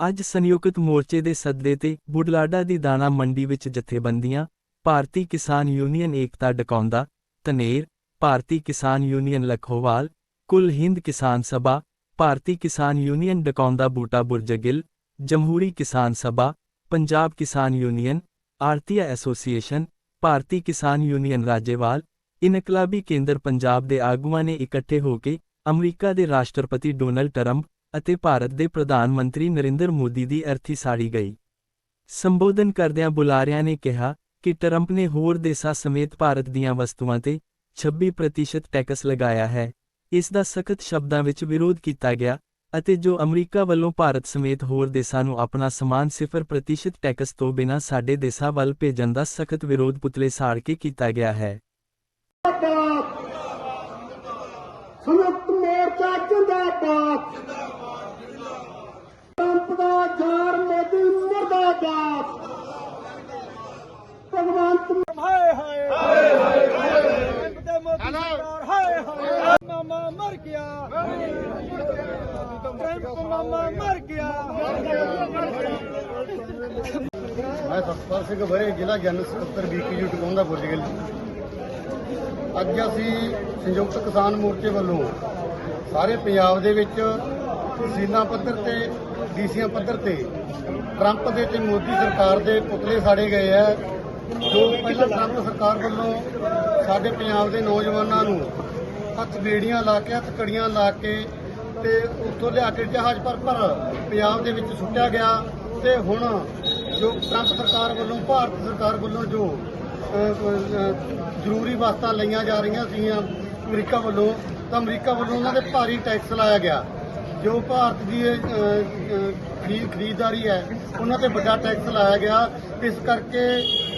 ਅੱਜ ਸੰਯੁਕਤ ਮੋਰਚੇ ਦੇ ਸੱਦੇ ਤੇ ਬੁਢਲਾਡਾ ਦੀ ਦਾਣਾ ਮੰਡੀ ਵਿੱਚ ਜਥੇਬੰਦੀਆਂ, ਭਾਰਤੀ ਕਿਸਾਨ ਯੂਨੀਅਨ ਏਕਤਾ ਡਕੌਂਦਾ, ਤਨੇਰ, ਭਾਰਤੀ ਕਿਸਾਨ ਯੂਨੀਅਨ ਲਖੋਵਾਲ, ਕੁੱਲ ਹਿੰਦ ਕਿਸਾਨ ਸਭਾ, ਭਾਰਤੀ ਕਿਸਾਨ ਯੂਨੀਅਨ ਡਕੌਂਦਾ ਬੂਟਾ ਬੁਰਜਗਿਲ ਜਮਹੂਰੀ ਕਿਸਾਨ ਸਭਾ, ਪੰਜਾਬ ਕਿਸਾਨ ਯੂਨੀਅਨ ਆਰਤੀਆ ਐਸੋਸੀਏਸ਼ਨ, ਭਾਰਤੀ ਕਿਸਾਨ ਯੂਨੀਅਨ ਰਾਜੇਵਾਲ, ਇਨਕਲਾਬੀ ਕੇਂਦਰ ਪੰਜਾਬ ਦੇ ਆਗੂਆਂ ਨੇ ਇਕੱਠੇ ਹੋ ਕੇ ਅਮਰੀਕਾ ਦੇ ਰਾਸ਼ਟਰਪਤੀ ਡੋਨਲਡ ਟਰੰਪ ਅਤੇ ਭਾਰਤ ਦੇ ਪ੍ਰਧਾਨ ਮੰਤਰੀ ਨਰਿੰਦਰ ਮੋਦੀ ਦੀ ਅਰਥੀ ਸਾੜੀ ਗਈ। ਸੰਬੋਧਨ ਕਰਦਿਆਂ ਬੁਲਾਰਿਆਂ ਨੇ ਕਿਹਾ ਕਿ ਟਰੰਪ ਨੇ ਹੋਰ ਦੇਸ਼ਾਂ ਸਮੇਤ ਭਾਰਤ ਦੀਆਂ ਵਸਤੂਆਂ ਤੇ 26% ਟੈਕਸ ਲਗਾਇਆ ਹੈ। ਇਸ ਦਾ ਸਖਤ ਸ਼ਬਦਾਂ ਵਿੱਚ ਵਿਰੋਧ ਕੀਤਾ ਗਿਆ ਅਤੇ ਜੋ ਅਮਰੀਕਾ ਵੱਲੋਂ ਭਾਰਤ ਸਮੇਤ ਹੋਰ ਦੇਸ਼ਾਂ ਨੂੰ ਆਪਣਾ ਸਮਾਨ 0% ਟੈਕਸ ਤੋਂ ਬਿਨਾਂ ਸਾਡੇ ਦੇਸ਼ਾਂ ਵੱਲ ਭੇਜਣ ਦਾ ਸਖਤ ਵਿਰੋਧ ਪੁਤਲੇ ਸਾੜ ਕੇ ਕੀਤਾ ਗਿਆ ਹੈ। ਸੰਯੁਕਤ ਮੋਰਚਾ ਜਿੰਦਾਬਾਦ। ਟਰੰਪ ਦਾ ਝਾੜ ਮੋਦੀ ਮੁਰਦਾਬਾਦ। ਭਗਵੰਤ ਹਾਏ ਹਾਏ ਹਾਏ ਹਾਏ ਮੋਦੀ ਸਰਕਾਰ ਹਾਏ ਹਾਏ। ਮਾਮਾ ਮਰ ਗਿਆ। ਟਰੰਪ ਮਾਮਾ ਮਰ ਗਿਆ। ਮੈਂ ਸਤਪਾਲ ਸਿੰਘ ਬਰੇ ਜ਼ਿਲ੍ਹਾ ਜਨਰਲ ਸਕੱਤਰ ਬੀਪੀਯੂ ਟਿਕਾਉਂਦਾ ਗੁਰਜਗਲ ਅੱਜ ਅਸੀਂ ਸੰਯੁਕਤ ਕਿਸਾਨ ਮੋਰਚੇ ਵੱਲੋਂ ਸਾਰੇ ਪੰਜਾਬ ਦੇ ਵਿੱਚ ਤਹਿਸੀਲਾਂ ਪੱਧਰ ਤੇ, ਡੀਸੀਆਂ ਪੱਧਰ ਤੇ ਟਰੰਪ ਦੇ ਤੇ ਮੋਦੀ ਸਰਕਾਰ ਦੇ ਪੁਤਲੇ ਸਾੜੇ ਗਏ ਆ ਜੋ ਪਹਿਲਾਂ ਟਰੰਪ ਸਰਕਾਰ ਵੱਲੋਂ ਸਾਡੇ ਪੰਜਾਬ ਦੇ ਨੌਜਵਾਨਾਂ ਨੂੰ ਹੱਥ ਬੇੜੀਆਂ ਲਾ ਕੇ, ਹੱਥ ਕੜੀਆਂ ਲਾ ਕੇ ਤੇ ਉੱਥੋਂ ਲਿਆ ਕੇ ਜਹਾਜ਼ ਪਰ ਪਰ ਪੰਜਾਬ ਦੇ ਵਿੱਚ ਸੁੱਟਿਆ ਗਿਆ ਤੇ ਹੁਣ ਜੋ ਟਰੰਪ ਸਰਕਾਰ ਵੱਲੋਂ, ਭਾਰਤ ਸਰਕਾਰ ਵੱਲੋਂ ਜੋ ਜ਼ਰੂਰੀ ਵਸਤਾਂ ਲਈਆਂ ਜਾ ਰਹੀਆਂ ਸੀਗੀਆਂ ਅਮਰੀਕਾ ਵੱਲੋਂ, ਤਾਂ ਅਮਰੀਕਾ ਵੱਲੋਂ ਉਹਨਾਂ 'ਤੇ ਭਾਰੀ ਟੈਕਸ ਲਾਇਆ ਗਿਆ। ਜੋ ਭਾਰਤ ਦੀ ਖਰੀਦ, ਖਰੀਦਦਾਰੀ ਹੈ, ਉਹਨਾਂ ਤੇ ਵੱਡਾ ਟੈਕਸ ਲਾਇਆ ਗਿਆ। ਇਸ ਕਰਕੇ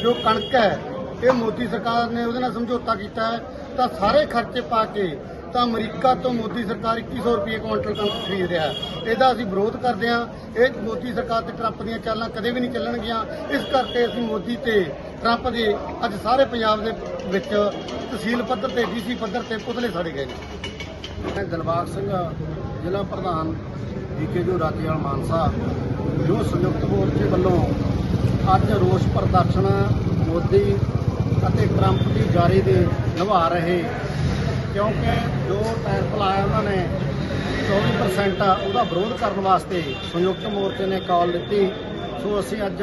ਜੋ ਕਣਕ ਹੈ, ਇਹ ਮੋਦੀ ਸਰਕਾਰ ਨੇ ਉਹਦੇ ਨਾਲ ਸਮਝੌਤਾ ਕੀਤਾ ਹੈ। ਤਾਂ ਸਾਰੇ ਖਰਚੇ ਪਾ ਕੇ, ਤਾਂ ਅਮਰੀਕਾ ਤੋਂ ਮੋਦੀ ਸਰਕਾਰ 2100 ਰੁਪਏ ਕੁਇੰਟਲ ਕਣਕ ਖਰੀਦ ਰਿਹਾ ਇਹਦਾ ਅਸੀਂ ਵਿਰੋਧ ਕਰਦੇ ਹਾਂ। ਇਹ ਮੋਦੀ ਸਰਕਾਰ ਤੇ ਟਰੰਪ ਦੀਆਂ ਚਾਲਾਂ ਕਦੇ ਵੀ ਨਹੀਂ ਚੱਲਣਗੀਆਂ। ਇਸ ਕਰਕੇ ਅਸੀਂ ਮੋਦੀ ਤੇ ਟਰੰਪ ਦੇ ਅੱਜ ਸਾਰੇ ਪੰਜਾਬ ਦੇ ਵਿੱਚ ਤਹਿਸੀਲ ਪੱਧਰ ਤੇ, ਡੀਸੀ ਪੱਧਰ ਤੇ ਪੁਤਲੇ ਸਾੜੇ ਗਏ ਨੇ। ਮੈਂ ਦਿਲਬਾਗ ਸਿੰਘ, ਜ਼ਿਲ੍ਹਾ ਪ੍ਰਧਾਨ ਵੀਕੇ ਜੋ ਰਾਜੇਵਾਲ ਮਾਨਸਾ, ਜੋ ਸੰਯੁਕਤ ਮੋਰਚੇ ਵੱਲੋਂ ਅੱਜ ਰੋਸ ਪ੍ਰਦਰਸ਼ਨ ਮੋਦੀ ਅਤੇ ਟਰੰਪ ਦੀ ਜਾਰੀ ਦੇ ਨਿਭਾ ਰਹੇ, ਕਿਉਂਕਿ ਜੋ ਟੈਕਸ ਲਾਇਆ ਉਹਨਾਂ ਨੇ 24% ਉਹਦਾ ਵਿਰੋਧ ਕਰਨ ਵਾਸਤੇ ਸੰਯੁਕਤ ਮੋਰਚੇ ਨੇ ਕਾਲ ਦਿੱਤੀ। ਸੋ ਅਸੀਂ ਅੱਜ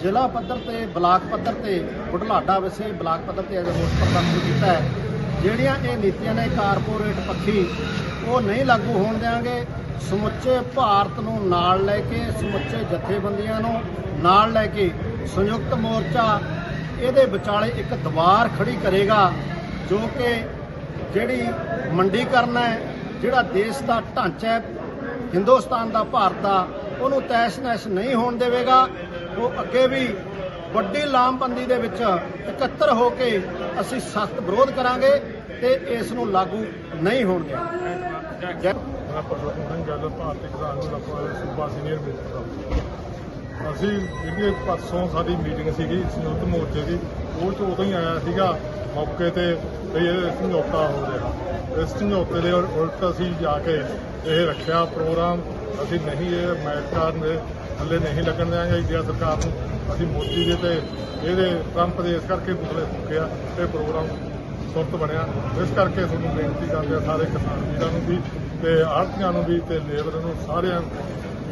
ਜ਼ਿਲ੍ਹਾ ਪੱਧਰ ਤੇ, ਬਲਾਕ ਪੱਧਰ ਤੇ, ਬੁਢਲਾਡਾ ਵਿਸੇ ਬਲਾਕ ਪੱਧਰ ਤੇ ਅੱਜ ਰੋਸ ਪ੍ਰਦਰਸ਼ਨ ਕੀਤਾ ਹੈ, ਜਿਹੜੀਆਂ ਇਹ ਨੀਤੀਆਂ ਨੇ ਕਾਰਪੋਰੇਟ ਪੱਖੀ, ਉਹ ਨਹੀਂ ਲਾਗੂ ਹੋਣ ਦੇਵਾਂਗੇ ਸਮੁੱਚੇ ਭਾਰਤ ਨੂੰ ਨਾਲ ਲੈ ਕੇ, ਸਮੁੱਚੇ ਜਥੇਬੰਦੀਆਂ ਨੂੰ ਨਾਲ ਲੈ ਕੇ ਸੰਯੁਕਤ ਮੋਰਚਾ ਇਹਦੇ ਵਿਚਾਲੇ ਇੱਕ ਦੀਵਾਰ ਖੜੀ ਕਰੇਗਾ, ਜੋ ਕਿ ਜਿਹੜੀ ਮੰਡੀਕਰਨ ਹੈ, ਜਿਹੜਾ ਦੇਸ਼ ਦਾ ਢਾਂਚਾ ਹੈ, ਹਿੰਦੁਸਤਾਨ ਦਾ ਭਾਰਤ ਦਾ, ਉਹਨੂੰ ਤੈਸ਼-ਨੈਸ਼ ਨਹੀਂ ਹੋਣ ਦੇਵੇਗਾ। ਉਹ ਅੱਗੇ ਵੀ ਵੱਡੀ ਲਾਮਬੰਦੀ ਦੇ ਵਿੱਚ ਇਕੱਤਰ ਹੋ ਕੇ ਅਸੀਂ ਸਖਤ ਵਿਰੋਧ ਕਰਾਂਗੇ ਤੇ ਇਸ ਨੂੰ ਲਾਗੂ ਨਹੀਂ ਹੋਣ ਦੇਵਾਂਗੇ ਜੈ ਮੈਂ ਪਰਸੋਂ ਸਿੰਘ ਗੱਲ ਭਾਰਤੀ ਕਿਸਾਨ ਨੂੰ ਲੱਪਾ ਸੂਬਾ ਸੀਨੀਅਰ ਮਿਨਿਸਟਰ ਅਸੀਂ ਜਿਹੜੀ ਪਰਸੋਂ ਸਾਡੀ ਮੀਟਿੰਗ ਸੀਗੀ, ਸੰਯੁਕਤ ਮੋਰਚੇ ਦੀ, ਉਹ ਚ ਉਦੋਂ ਹੀ ਆਇਆ ਸੀਗਾ ਮੌਕੇ ਤੇ ਵੀ ਇਹ ਸਮਝੌਤਾ ਹੋ ਰਿਹਾ। ਇਸ ਸਮਝੌਤੇ ਦੇ ਉਲਟ ਅਸੀਂ ਜਾ ਕੇ ਇਹ ਰੱਖਿਆ ਪ੍ਰੋਗਰਾਮ। ਅਸੀਂ ਨਹੀਂ ਇਹ ਅਮਰੀਕਾ ਦੇ ਥੱਲੇ ਨਹੀਂ ਲੱਗਣ ਦਿਆਂਗੇ, ਇੰਡੀਆ ਸਰਕਾਰ ਨੂੰ। ਅਸੀਂ ਮੋਦੀ ਦੇ ਤੇ ਇਹਦੇ ਟਰੰਪ ਦੇ ਇਸ ਕਰਕੇ ਪੁਤਲੇ ਫੂਕਿਆ ਤੇ ਪ੍ਰੋਗਰਾਮ ਸੁਰਤ ਬਣਿਆ। ਇਸ ਕਰਕੇ ਤੁਹਾਨੂੰ ਬੇਨਤੀ ਕਰਦੇ ਆ ਸਾਰੇ ਕਿਸਾਨ ਵੀਰਾਂ ਨੂੰ ਵੀ ਤੇ ਆੜਤੀਆਂ ਨੂੰ ਵੀ ਤੇ ਲੇਬਰ ਨੂੰ, ਸਾਰਿਆਂ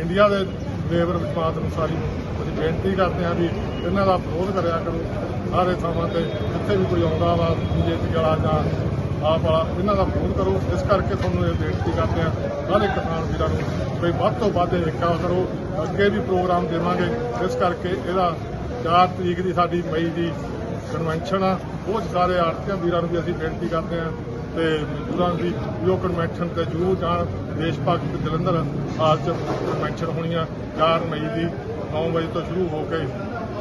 ਇੰਡੀਆ ਦੇ ਲੇਬਰ ਵਿਭਾਗ ਨੂੰ ਸਾਰੀ ਅਸੀਂ ਬੇਨਤੀ ਕਰਦੇ ਹਾਂ ਵੀ ਇਹਨਾਂ ਦਾ ਵਿਰੋਧ ਕਰਿਆ ਕਰੋ। ਸਾਰੇ ਥਾਵਾਂ ਤੇ ਜਿੱਥੇ ਵੀ ਕੋਈ ਆਉਂਦਾ ਵਾ, ਬੀਜੇਪੀ ਵਾਲਾ ਜਾਂ ਆਪ ਵਾਲਾ, ਇਹਨਾਂ ਦਾ ਵਿਰੋਧ ਕਰੋ। ਇਸ ਕਰਕੇ ਤੁਹਾਨੂੰ ਇਹ ਬੇਨਤੀ ਕਰਦੇ ਹਾਂ ਸਾਰੇ ਕਿਸਾਨ ਵੀਰਾਂ ਨੂੰ ਵੀ ਵੱਧ ਤੋਂ ਵੱਧ ਏਕਾ ਕਰੋ। ਅੱਗੇ ਵੀ ਪ੍ਰੋਗਰਾਮ ਦੇਵਾਂਗੇ। ਇਸ ਕਰਕੇ ਇਹਦਾ 4 ਤਰੀਕ ਦੀ ਸਾਡੀ ਮਈ ਦੀ ਕਨਵੈਨਸ਼ਨ ਆ। ਉਹ ਸਾਰੇ ਆਰਤੀਆਂ ਵੀਰਾਂ ਨੂੰ ਵੀ ਅਸੀਂ ਬੇਨਤੀ ਕਰਦੇ ਹਾਂ ਤੇ ਮਜ਼ਦੂਰਾਂ ਦੀ ਵੀ ਉਹ ਕਨਵੈਨਸ਼ਨ ਤੇ ਜ਼ਰੂਰ ਜਾਣ। ਦੇਸ਼ ਭਗਤ ਜਲੰਧਰ ਹਾਲ ਚ ਕਨਵੈਨਸ਼ਨ ਹੋਣੀ ਆ 4 ਮਈ ਦੀ 9 ਵਜੇ ਤੋਂ ਸ਼ੁਰੂ ਹੋ ਕੇ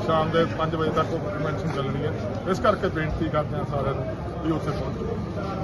ਸ਼ਾਮ ਦੇ 5 ਵਜੇ ਤੱਕ ਉਹ ਕਨਵੈਨਸ਼ਨ ਚੱਲਣੀ ਹੈ। ਇਸ ਕਰਕੇ ਬੇਨਤੀ ਕਰਦੇ ਹਾਂ ਸਾਰਿਆਂ ਨੂੰ ਵੀ ਉੱਥੇ ਪਹੁੰਚੋ।